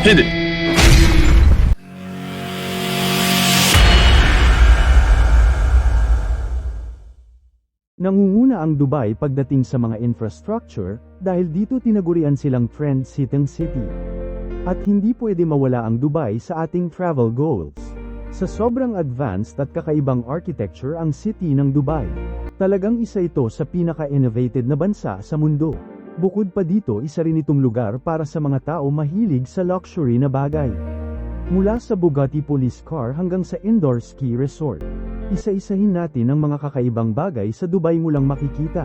Hindi. Nangunguna ang Dubai pagdating sa mga infrastructure dahil dito tinagurian silang trend-setting city. At hindi pwede mawala ang Dubai sa ating travel goals. Sa sobrang advanced at kakaibang architecture ang city ng Dubai. Talagang isa ito sa pinaka-innovated na bansa sa mundo. Bukod pa dito isa rin itong lugar para sa mga tao mahilig sa luxury na bagay. Mula sa Bugatti police car hanggang sa indoor ski resort. Isa-isahin natin ang mga kakaibang bagay sa Dubai mo lang makikita.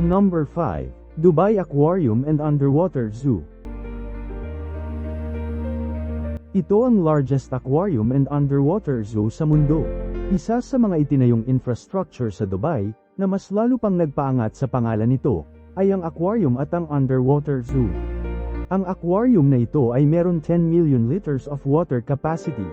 Number 5. Dubai Aquarium and Underwater Zoo. Ito ang largest aquarium and underwater zoo sa mundo. Isa sa mga itinayong infrastructure sa Dubai, na mas lalo pang nagpaangat sa pangalan nito, ay ang aquarium at ang underwater zoo. Ang aquarium na ito ay meron 10 million liters of water capacity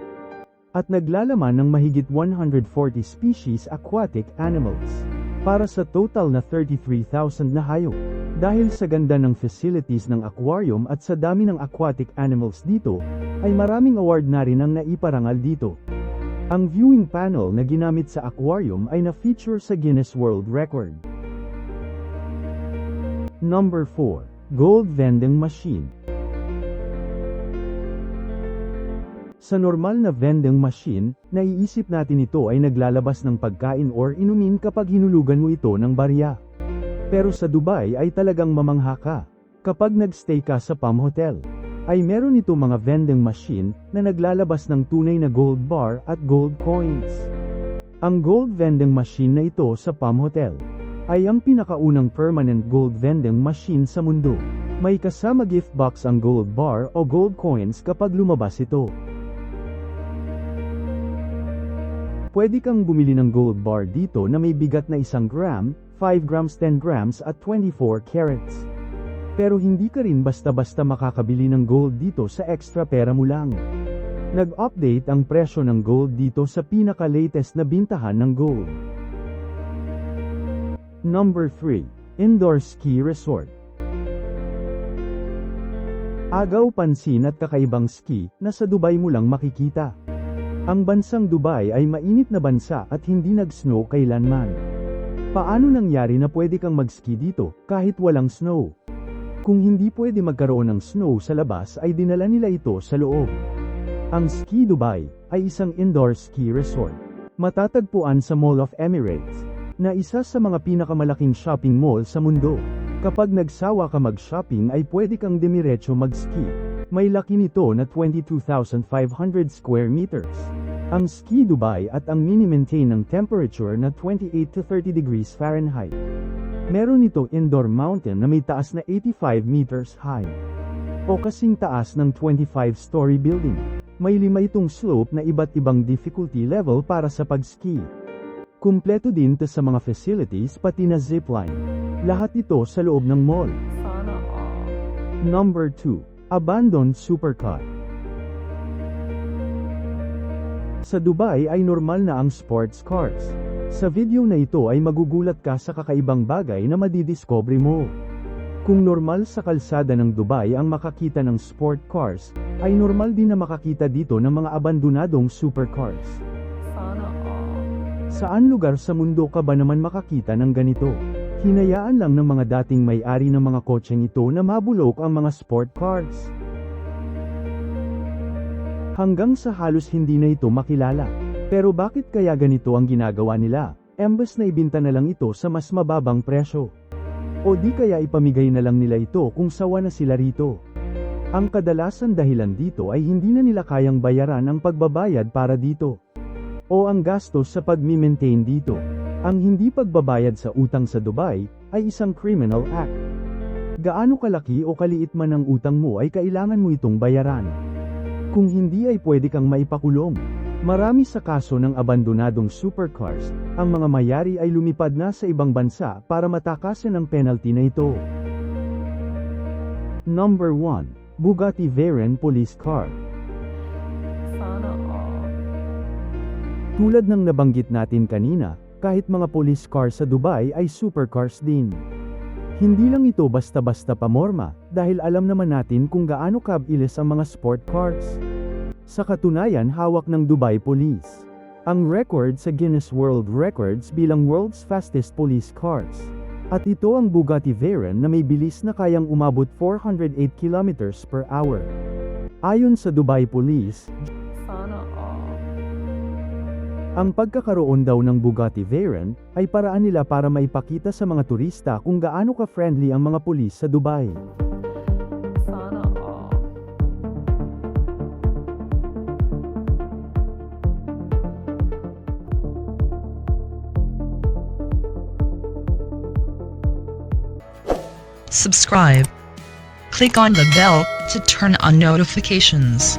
at naglalaman ng mahigit 140 species aquatic animals para sa total na 33,000 na hayop. Dahil sa ganda ng facilities ng aquarium at sa dami ng aquatic animals dito, ay maraming award na rin ang naiparangal dito. Ang viewing panel na ginamit sa aquarium ay na-feature sa Guinness World Record. Number 4. Gold Vending Machine Sa normal na vending machine, naiisip natin ito ay naglalabas ng pagkain or inumin kapag hinulugan mo ito ng barya. Pero sa Dubai ay talagang mamangha ka. Kapag nagstay ka sa Palm Hotel, ay meron ito mga vending machine na naglalabas ng tunay na gold bar at gold coins. Ang gold vending machine na ito sa Palm Hotel ay ang pinakaunang permanent gold vending machine sa mundo. May kasama gift box ang gold bar o gold coins kapag lumabas ito. Pwede kang bumili ng gold bar dito na may bigat na 1 gram, 5 grams 10 grams at 24 carats. Pero hindi ka rin basta-basta makakabili ng gold dito sa extra pera mo lang. Nag-update ang presyo ng gold dito sa pinaka-latest na bintahan ng gold. Number 3. Indoor Ski Resort Agaw pansin at kakaibang ski na sa Dubai mo lang makikita. Ang bansang Dubai ay mainit na bansa at hindi nag-snow kailanman. Paano nangyari na pwede kang mag-ski dito kahit walang snow? Kung hindi pwede magkaroon ng snow sa labas ay dinala nila ito sa loob. Ang Ski Dubai ay isang indoor ski resort. Matatagpuan sa Mall of Emirates, na isa sa mga pinakamalaking shopping mall sa mundo. Kapag nagsawa ka mag-shopping ay pwede kang demiretso mag-ski. May laki nito na 22,500 square meters. Ang Ski Dubai at ang mini-maintain ng temperature na 28 to 30 degrees Fahrenheit. Meron ito indoor mountain na may taas na 85 meters high. O kasing taas ng 25-story building. May lima itong slope na iba't ibang difficulty level para sa pag-ski. Kumpleto din to sa mga facilities pati na zipline. Lahat ito sa loob ng mall. Sana all. Number 2. Abandoned Supercar Sa Dubai ay normal na ang sports cars. Sa video na ito ay magugulat ka sa kakaibang bagay na madidiscover mo. Kung normal sa kalsada ng Dubai ang makakita ng sport cars, ay normal din na makakita dito ng mga abandonadong supercars. Sana all. Saan lugar sa mundo ka ba naman makakita ng ganito? Hinayaan lang ng mga dating may-ari ng mga kotseng ito na mabulok ang mga sport cars. Hanggang sa halos hindi na ito makilala. Pero bakit kaya ganito ang ginagawa nila? Embes na ibinta na lang ito sa mas mababang presyo. O di kaya ipamigay na lang nila ito kung sawa na sila rito. Ang kadalasan dahilan dito ay hindi na nila kayang bayaran ang pagbabayad para dito. O ang gastos sa pag-maintain dito. Ang hindi pagbabayad sa utang sa Dubai ay isang criminal act. Gaano kalaki o kaliit man ang utang mo ay kailangan mo itong bayaran. Kung hindi ay pwede kang maipakulong. Marami sa kaso ng abandonadong supercars, ang mga mayari ay lumipad na sa ibang bansa para matakasan ang penalty na ito. Number 1. Bugatti Veyron Police Car Sana all. Tulad ng nabanggit natin kanina, kahit mga police car sa Dubai ay supercars din. Hindi lang ito basta-basta pamorma, dahil alam naman natin kung gaano kabilis ang mga sport cars. Sa katunayan hawak ng Dubai Police. Ang record sa Guinness World Records bilang world's fastest police cars. At ito ang Bugatti Veyron na may bilis na kayang umabot 408 km per hour. Ayon sa Dubai Police, Sana all. ang pagkakaroon daw ng Bugatti Veyron ay paraan nila para maipakita sa mga turista kung gaano ka-friendly ang mga pulis sa Dubai. Subscribe. Click on the bell to turn on notifications.